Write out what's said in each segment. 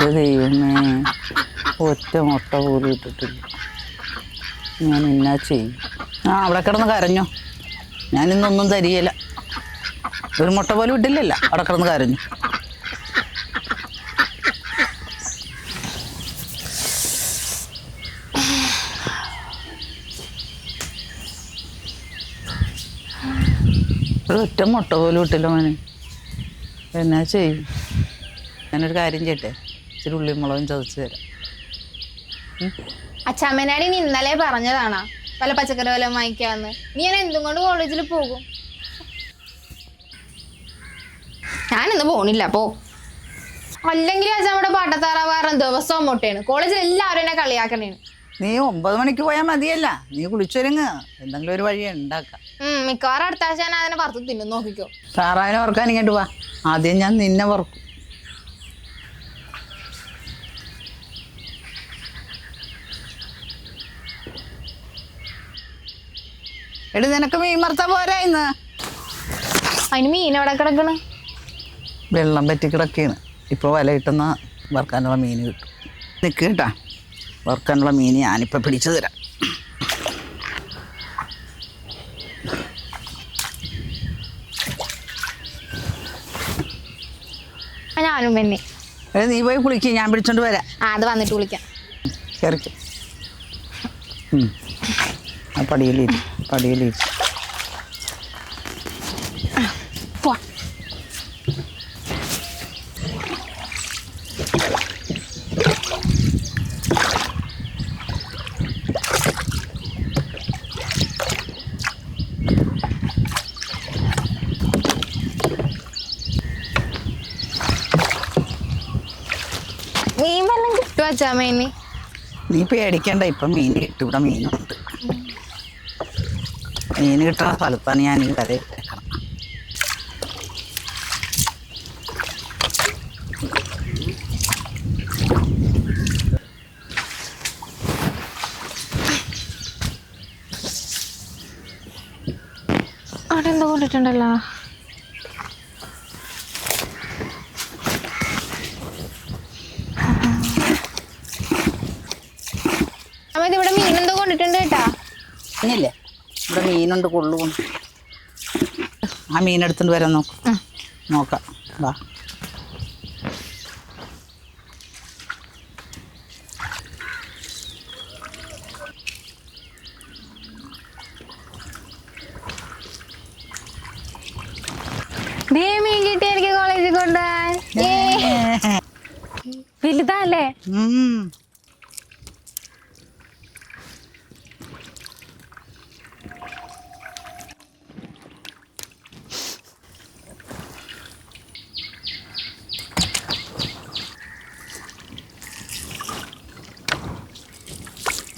എന്റെ ദൈവമേ ഒറ്റ മുട്ട പോലും ഇട്ടിട്ടില്ല. ഞാൻ എന്നാ ചെയ്യും? ആ അവിടെ കിടന്ന് കരഞ്ഞു? ഞാനിന്നൊന്നും തരികയില്ല. ഒരു മുട്ട പോലും ഇട്ടില്ലല്ല അവിടെ കിടന്ന് കരഞ്ഞു. ഒറ്റ മുട്ട പോലും ഇട്ടില്ല മോനെ. എന്നാ ചെയ്യും? ഞാനൊരു കാര്യം ചെയ്യട്ടെ? ഇച്ചിരി ഉള്ളിയും മുളകും ചതച്ച് തരാം. അച്ഛമ്മേനാടി നീ ഇന്നലെ പറഞ്ഞതാണ്. പല പച്ചക്കറി വല്ലതും വാങ്ങിക്കാന്ന്. നീ ഞാൻ എന്തും കൊണ്ട് കോളേജിൽ പോകും. ഞാനിന്ന് പോണില്ല പോ. അല്ലെങ്കിൽ അച്ഛമ്മയുടെ പാട്ടത്താറാവാറും ദിവസവും മുട്ടയാണ് കോളേജിൽ എല്ലാവരും എന്നെ കളിയാക്കണേണ്. നീ ഒമ്പത് മണിക്ക് പോയാൽ മതിയല്ല. നീ കുളിച്ചൊരുങ്ങ്. എന്തെങ്കിലും ഒരു വഴി ഉണ്ടാക്കാം. മിക്കവാറും അടുത്ത ആഴ്ച ഞാൻ അതിനെ വറുത്ത് തിന്നും. നോക്കിക്കോ. താറാവിനെ വറുക്കാൻ ഇങ്ങോട്ട് വാ. ആദ്യം ഞാൻ നിന്നെ വറുക്കും. എടി നിനക്ക് മീൻ മറുത്ത പോരാ ഇന്ന്? അതിന് മീൻ എവിടെ കിടക്കണ്? വെള്ളം പറ്റി കിടക്കുകയാണ് ഇപ്പോൾ വല കിട്ടുന്ന വറുക്കാനുള്ള മീൻ കിട്ടും. നിൽക്ക് കേട്ടാ. വറുക്കാനുള്ള മീൻ ഞാനിപ്പോൾ പിടിച്ചു തരാം. ഞാനും പിന്നെ നീ പോയി കുളിക്ക് ഞാൻ പിടിച്ചോണ്ട് വരാം. ആ അത് വന്നിട്ട് വിളിക്കാം കയറിക്കും ആ പടിയിലിരി. പടിയിലിരി മീൻ വല്ലതും കിട്ടുമോ അച്ഛാമ്മേനി നീ പേടിക്കണ്ട ഇപ്പം മീൻ കിട്ടും ഇവിടെ മീനുണ്ട്. മീൻ കിട്ടുന്ന സ്ഥലത്താണ് ഞാൻ ഈ വര ഇട്ടേക്കണം അവിടെ എന്തോ കൊണ്ടിട്ടുണ്ടല്ലോ? അമ്മ മീൻ എന്തോ കൊണ്ടിട്ടുണ്ട് കേട്ടാ. മീനില്ലേ? ഇവിടെ മീനുണ്ട് കൊള്ളു ആ മീൻ എടുത്തുകൊണ്ട് വരാൻ നോക്ക്. നോക്കാം. വാ മീൻ കിട്ടി എനിക്ക് കോളേജിൽ കൊണ്ടുപോകാൻ. വലുതാല്ലേ?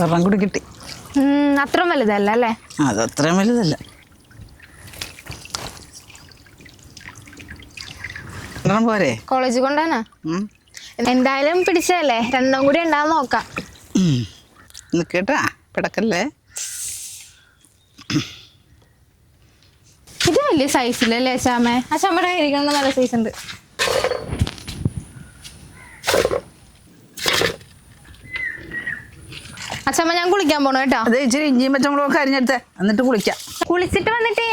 വെള്ളം കൂടി കിട്ടി. അത്ര വലുതല്ല അല്ലേ? അത് അത്രയും വലുതല്ല. പോരെ? കോളേജ് കൊണ്ടാണ്. എന്തായാലും പിടിച്ചതല്ലേ? രണ്ടും കൂടി ഉണ്ടാവും നോക്കാം. നിൽക്കട്ടാ പിടക്കല്ലേ? ഇത് വലിയ സൈസിലല്ലേ ചാമേ ആ ഇരിക്കുന്ന നല്ല സൈസ് ഉണ്ട്. അച്ഛമ്മ ഞാൻ കുളിക്കാൻ പോണു കേട്ടോ. അതെ ഇച്ചിരി ഇഞ്ചിയും പച്ചമുളകൊക്കെ അരിഞ്ഞെടുത്തേ. എന്നിട്ട് കുളിക്കാം. കുളിച്ചിട്ട് വന്നിട്ട്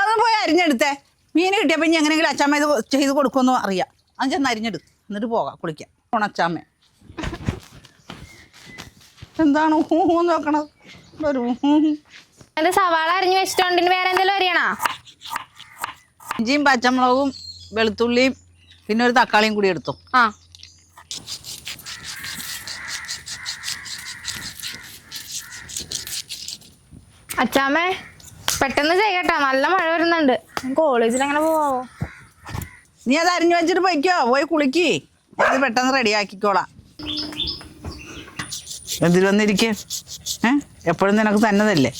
അത് പോയി അരിഞ്ഞെടുത്തേ. മീൻ കിട്ടിയപ്പോൾ ഇനി എങ്ങനെയെങ്കിലും അച്ഛമ്മ ഇത് ചെയ്ത് കൊടുക്കുമെന്ന് അറിയാം. അത് ചെന്ന് അരിഞ്ഞെടു. എന്നിട്ട് പോകാം കുളിക്കാം. ഉണച്ചാമ്മ എന്താണ്? നോക്കണത്. അത് സവാള അരിഞ്ഞു വെച്ചിട്ടുണ്ട്? വേറെ എന്തെങ്കിലും അറിയണോ ഇഞ്ചിയും പച്ചമുളകും വെളുത്തുള്ളിയും പിന്നെ ഒരു തക്കാളിയും കൂടി എടുത്തു. ആ. അച്ചാമ്മേ പെട്ടെന്ന് ചെയ്യട്ടോ നല്ല മഴ വരുന്നുണ്ട്. കോളേജിൽ അങ്ങനെ പോവോ നീ അത് അരിഞ്ഞു വെച്ചിട്ട് പോയിക്കോ. പോയി കുളിക്ക്. അത് പെട്ടെന്ന് റെഡിയാക്കിക്കോളാം എന്തിൽ വന്നിരിക്കെ? ഏ? എപ്പോഴും നിനക്ക് തന്നതല്ലേ?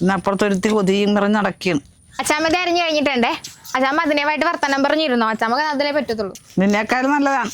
ഇന്ന് അപ്പുറത്തൊരുത്തി കൊതിയും പറഞ്ഞ് നടക്കുകയാണ്. അച്ചാമ്മ ഇത് അരിഞ്ഞു കഴിഞ്ഞിട്ടുണ്ടേ? അച്ചാമ്മ അതിനേമായിട്ട് വർത്തമാനം പറഞ്ഞിരുന്നോ? അച്ചാമ്മക്ക് അതിലേ പറ്റത്തുള്ളൂ. നിന്നേക്കാളും നല്ലതാണ്.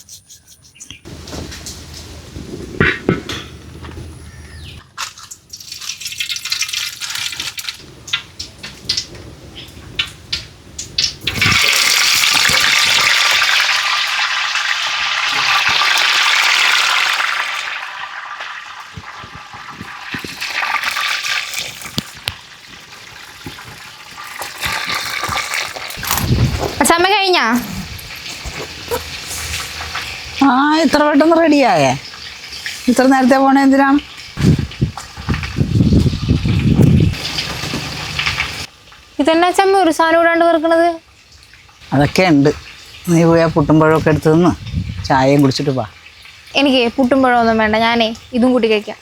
അച്ഛമ്മ കഴിഞ്ഞാ? ആ ഇത്ര പെട്ടെന്ന് റെഡിയായേ? ഇത്ര നേരത്തെ പോണേ എന്തിനാണ് ഇതെന്നാ ചമ്മ ഒരു സാധനം ഇടാണ്ട് വെറുക്കണത്? അതൊക്കെ ഉണ്ട്. നീ പോയി ആ പുട്ടുമ്പഴമൊക്കെ എടുത്ത് നിന്ന് ചായയും കുടിച്ചിട്ട് വാ. എനിക്ക് പുട്ടുമ്പഴൊന്നും വേണ്ട. ഞാനേ ഇതും കൂട്ടി കഴിക്കാം.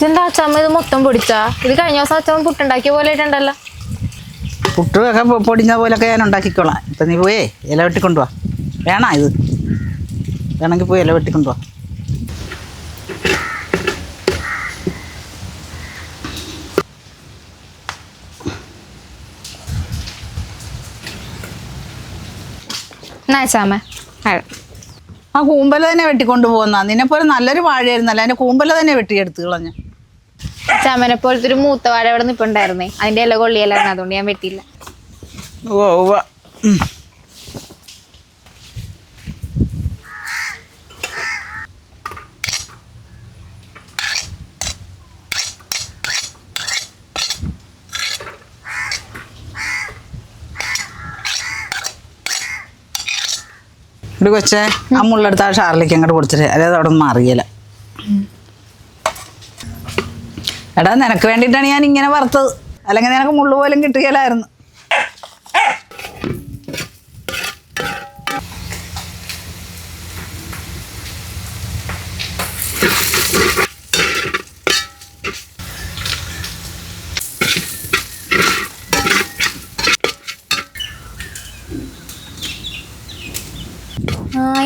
ഇതെന്താ അച്ഛമ്മ ഇത് മൊത്തം പൊടിച്ചാ ഇത് കഴിഞ്ഞ ദിവസം അച്ഛമ്മ പുട്ടുണ്ടാക്കിയ പോലെ ആയിട്ടുണ്ടല്ലോ. പുട്ടൊക്കെ പൊടിഞ്ഞ പോലൊക്കെ ഞാൻ ഉണ്ടാക്കിക്കോളാം. ഇപ്പം നീ പോയേ ഇല വെട്ടിക്കൊണ്ടുവാ. വേണോ ഇത്? വേണമെങ്കിൽ പോയി ഇല വെട്ടിക്കൊണ്ടുവാ. അതെ ആ. കൂമ്പല തന്നെ വെട്ടിക്കൊണ്ട് പോകുന്ന നിന്നെപ്പോലെ നല്ലൊരു വാഴയായിരുന്നല്ലോ. അതിന്റെ കൂമ്പല തന്നെ വെട്ടിയെടുത്ത് കളഞ്ഞു. ചമനെ പോലത്തെ ഒരു മൂത്ത വാഴ ഇവിടെ നിൽപ്പുണ്ടായിരുന്നേ അതിന്റെ ഇല കൊള്ളിയല്ലായിരുന്നു അതുകൊണ്ട് ഞാൻ വെട്ടിയില്ല. ഇവിടെ കൊച്ചേ ആ മുള്ളെടുത്ത് ആ ഷാറിലേക്ക് അങ്ങോട്ട് കൊടുത്തിട്ട് അതായത് അവിടെ ഒന്നും അറിയില്ല എടാ നിനക്ക് വേണ്ടിയിട്ടാണ് ഞാൻ ഇങ്ങനെ വറുത്തത്. അല്ലെങ്കിൽ നിനക്ക് മുള്ളു പോലും കിട്ടുകയില്ലായിരുന്നു.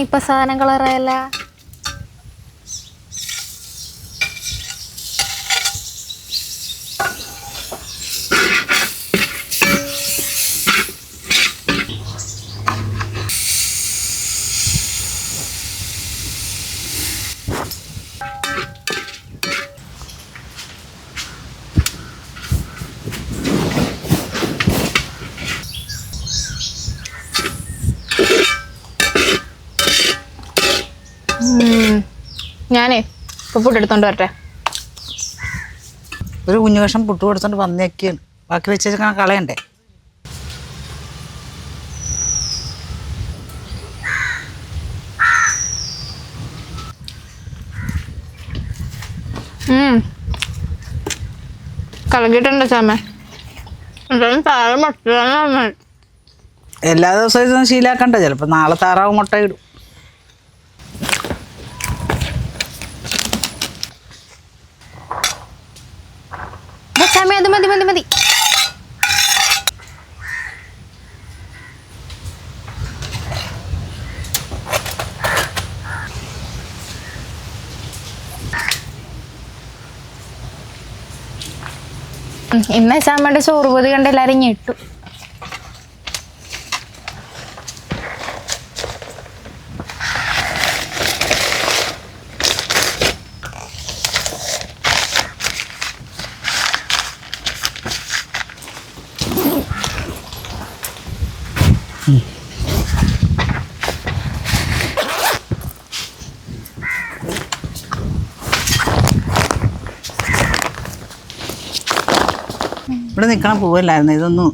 ഇപ്പൊ സാധനം കളറായല്ല ഞാനേ ഇപ്പൊ പുട്ടെടുത്തോണ്ട് വരട്ടെ. ഒരു കുഞ്ഞു വേഷം പുട്ട് കൊടുത്തോണ്ട് വന്നേക്കാണ് ബാക്കി വെച്ചേക്കാൻ കളയണ്ടേ? ചാമ എന്തായാലും താഴെ മുട്ട എല്ലാ ദിവസവും ഇതൊന്നും ശീലാക്കണ്ട. ചിലപ്പോൾ നാളെ താറാവ് മുട്ട ഇടും ചാമ അത് മതി മതി മതി ഇന്ന് ചാമ്മയുടെ ചോറ് പൊതി കണ്ട് എല്ലാരും ഞെട്ടു. ഇവിടെ നിൽക്കണ പൂവല്ലായിരുന്നു. ഇതൊന്നും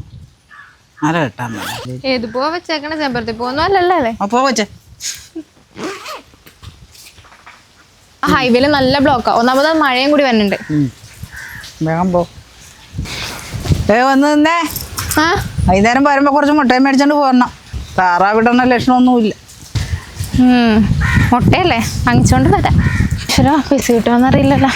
ആര കെട്ടാൻ മതി ഏത് പോവാ വെച്ചേക്കണ? ചെമ്പരത്തി പോകുന്നു അല്ലല്ലേ അല്ലേ? അപ്പോൾ വെച്ചേ. ഹൈവേയിൽ നല്ല ബ്ലോക്കാ ഒന്നാമത് മഴയും കൂടി വരുന്നുണ്ട്. വേഗം പോ. വന്ന് നിന്നേ. വൈകുന്നേരം വരുമ്പോ കുറച്ച് മുട്ടയും മേടിച്ചോണ്ട് പോരണം. താറാവിടണ ലക്ഷണമൊന്നുമില്ല. മുട്ടയല്ലേ? വാങ്ങിച്ചോണ്ട് വരാം. ശരാ പൈസ കിട്ടുമെന്നറിയില്ലല്ലോ.